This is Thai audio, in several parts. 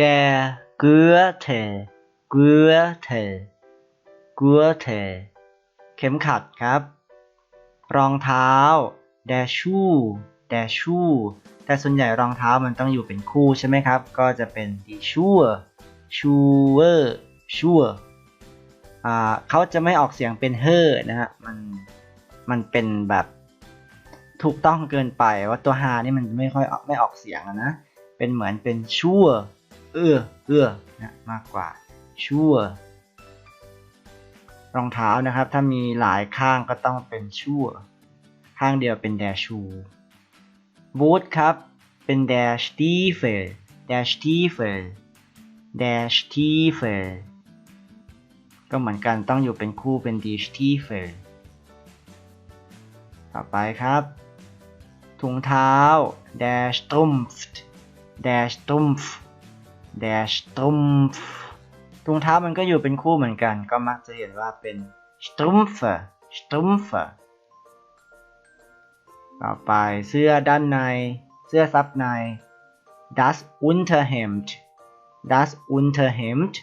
der Gürtel Gürtel Gürtel เข็มขัดครับ รองเท้า der Schuh der Schuh แต่ส่วนใหญ่รองเท้ามันต้องอยู่เป็นคู่ใช่ไหมครับ ก็จะเป็น die Schuhe Schuhe Schuhe อ่าเขาจะไม่ออกเสียงเป็นเฮอนะฮะ มัน มันเป็นแบบถูกต้องเกินไปว่าตัวฮานี่มันไม่ค่อยไม่ออกเสียงนะ เป็นเหมือนเป็นชั่ว เออเออนะมากกว่า ชั่ว รองเท้านะครับ ถ้ามีหลายข้างก็ต้องเป็นชั่ว ข้างเดียวเป็นแดชูบูทครับเป็นแดชตีเฟลแดชตีเฟลแดชตีเฟลก็เหมือนกันต้องอยู่เป็นคู่เป็นดีชตีเฟลต่อไปครับถุงเท้า der Strumpf der Der Strumpf ถุงเท้ามันก็อยู่เป็นคู่เหมือนกัน ก็มักจะเห็นว่าเป็น Strumpfe Strumpfe ต่อไปเสื้อด้านใน เสื้อซับใน das Unterhemd das Unterhemd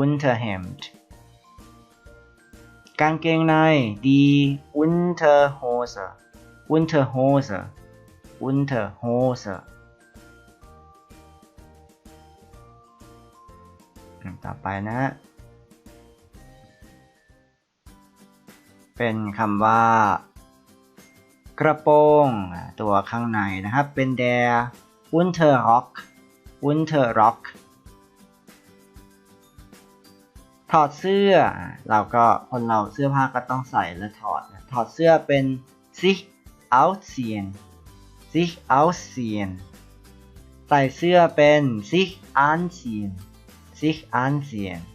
Unterhemd กางเกงใน die Unterhose Unterhose Unterhose อืมต่อไปนะฮะ เป็นคำว่า กระโปรงตัวข้างในนะครับ เป็น der Unterrock Unterrock ถอดเสื้อ เราก็คนเราเสื้อผ้าก็ต้องใส่และถอด ถอดเสื้อเป็น sich ausziehen sich ausziehen ใส่เสื้อเป็น sich anziehen sich ansehen.